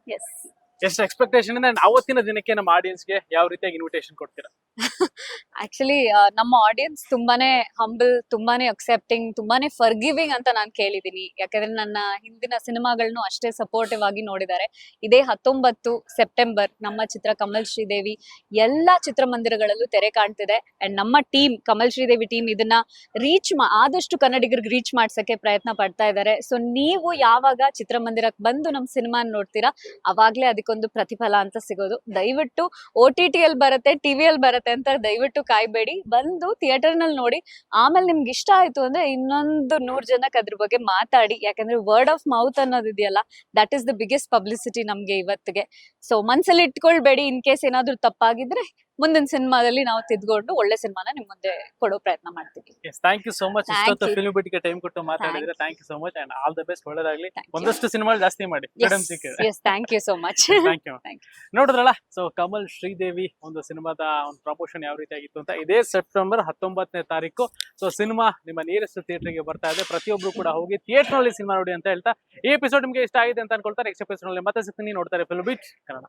ಎಷ್ಟು ಎಕ್ಸ್ಪೆಕ್ಟೇಷನ್ ಇದೆ ಅಂಡ್ ಅವತ್ತಿನ ದಿನಕ್ಕೆ ನಮ್ಮ ಆಡಿಯನ್ಸ್ಗೆ ಯಾವ ರೀತಿಯಾಗಿ ಇನ್ವಿಟೇಷನ್ ಕೊಡ್ತೀರಾ? ಆಕ್ಚುಲಿ ನಮ್ಮ ಆಡಿಯನ್ಸ್ ತುಂಬಾನೇ ಹಂಬಲ್ ತುಂಬಾನೇ ಅಕ್ಸೆಪ್ಟಿಂಗ್ ತುಂಬಾನೇ ಫರ್ಗಿವಿಂಗ್ ಅಂತ ನಾನು ಕೇಳಿದೀನಿ. ಯಾಕಂದ್ರೆ ನನ್ನ ಹಿಂದಿನ ಸಿನಿಮಾಗಳನ್ನು ಅಷ್ಟೇ ಸಪೋರ್ಟಿವ್ ಆಗಿ ನೋಡಿದ್ದಾರೆ. ಇದೇ ಹತ್ತೊಂಬತ್ತು ಸೆಪ್ಟೆಂಬರ್ ನಮ್ಮ ಚಿತ್ರ ಕಮಲ್ ಶ್ರೀದೇವಿ ಎಲ್ಲಾ ಚಿತ್ರಮಂದಿರಗಳಲ್ಲೂ ತೆರೆ ಕಾಣ್ತಿದೆ. ಅಂಡ್ ನಮ್ಮ ಟೀಮ್ ಕಮಲ್ ಶ್ರೀದೇವಿ ಟೀಮ್ ಇದನ್ನ ರೀಚ್ ಆದಷ್ಟು ಕನ್ನಡಿಗರಿಗೆ ರೀಚ್ ಮಾಡ್ಸಕ್ಕೆ ಪ್ರಯತ್ನ ಪಡ್ತಾ ಇದ್ದಾರೆ. ಸೊ ನೀವು ಯಾವಾಗ ಚಿತ್ರಮಂದಿರಕ್ಕೆ ಬಂದು ನಮ್ಮ ಸಿನಿಮಾ ನೋಡ್ತೀರಾ, ಅವಾಗ್ಲೇ ಅದಕ್ಕೊಂದು ಪ್ರತಿಫಲ ಅಂತ ಸಿಗೋದು. ದಯವಿಟ್ಟು ಓ ಟಿ ಟಿ ಅಲ್ಲಿ ಬರುತ್ತೆ ಟಿವಿಯಲ್ಲಿ ಬರುತ್ತೆ ಅಂತ ದಯವಿಟ್ಟು ಕಾಯ್ಬೇಡಿ. ಬಂದು ಥಿಯೇಟರ್ನಲ್ಲಿ ನೋಡಿ. ಆಮೇಲೆ ನಿಮ್ಗೆ ಇಷ್ಟ ಆಯ್ತು ಅಂದ್ರೆ ಇನ್ನೊಂದು ನೂರ್ ಜನಕ್ಕೆ ಅದ್ರ ಬಗ್ಗೆ ಮಾತಾಡಿ. ಯಾಕಂದ್ರೆ ವರ್ಡ್ ಆಫ್ ಮೌತ್ ಅನ್ನೋದು ಇದೆಯಲ್ಲ that is the biggest publicity ನಮ್ಗೆ ಇವತ್ತಿಗೆ. ಸೊ ಮನ್ಸಲ್ಲಿ ಇಟ್ಕೊಳ್ಬೇಡಿ. ಇನ್ ಕೇಸ್ ಏನಾದ್ರು ತಪ್ಪಾಗಿದ್ರೆ ಮುಂದಿನ ಸಿನಿಮಾದಲ್ಲಿ ನಾವು ತಿದ್ಕೊಂಡು ಒಳ್ಳೆ ಸಿನಿಮಾನ ನಿಮ್ ಮುಂದೆ ಕೊಡೋ ಪ್ರಯತ್ನ ಮಾಡ್ತೀವಿ. Yes thank you so much Thank ಇಷ್ಟೊತ್ತು you. ಫಿಲ್ಮ್ ಬಿಟ್ಟಿಗೆ ಟೈಮ್ ಕೊಟ್ಟು ಮಾತಾಡಿದ್ರೆ thank you so much and all the best ಒಳ್ಳೇದಾಗ್ಲಿ. Thank you. ಒಂದಷ್ಟು ಸಿನಿಮಾ ಜಾಸ್ತಿ ಮಾಡಿ. ಮೇಡಮ್ ಸಿಕ್ಕಿದೆ yes thank you so much thank you Thank ನೋಡಿದ್ರಲ್ಲ ಸೊ ಕಮಲ್ ಶ್ರೀದೇವಿ ಒಂದು ಸಿನಿಮಾದ ಒಂದು ಪ್ರಮೋಷನ್ ಯಾವ ರೀತಿ ಆಗಿತ್ತು ಅಂತ ಇದೇ ಸೆಪ್ಟೆಂಬರ್ ಹತ್ತೊಂಬತ್ತನೇ ತಾರೀಕು. ಸೊ ಸಿನಿಮಾ ನಿಮ್ಮ ನಿಯರೆಸ್ಟ್ ಥಿಯೇಟರ್ಗೆ ಬರ್ತಾ ಇದೆ. ಪ್ರತಿಯೊಬ್ರು ಕೂಡ ಹೋಗಿ ಥಿಯೇಟರ್ನಲ್ಲಿ ಸಿನಿಮಾ ನೋಡಿ ಅಂತ ಹೇಳ್ತಾ ಈ ಎಪಿಸೋಡ್ ನಿಮಗೆ ಇಷ್ಟ ಆಗಿದೆ ಅಂತ ಅನ್ಕೊಳ್ತಾರೆ. ನೆಕ್ಸ್ಟ್ ಎಪಿಸೋಡ್ನಲ್ಲಿ ಮತ್ತೆ ಸಿಗ್ತೀನಿ. ನೋಡ್ತಾರೆ ಫಿಲ್ಮ್ ಬೀಚ್ ಕನ್ನಡ.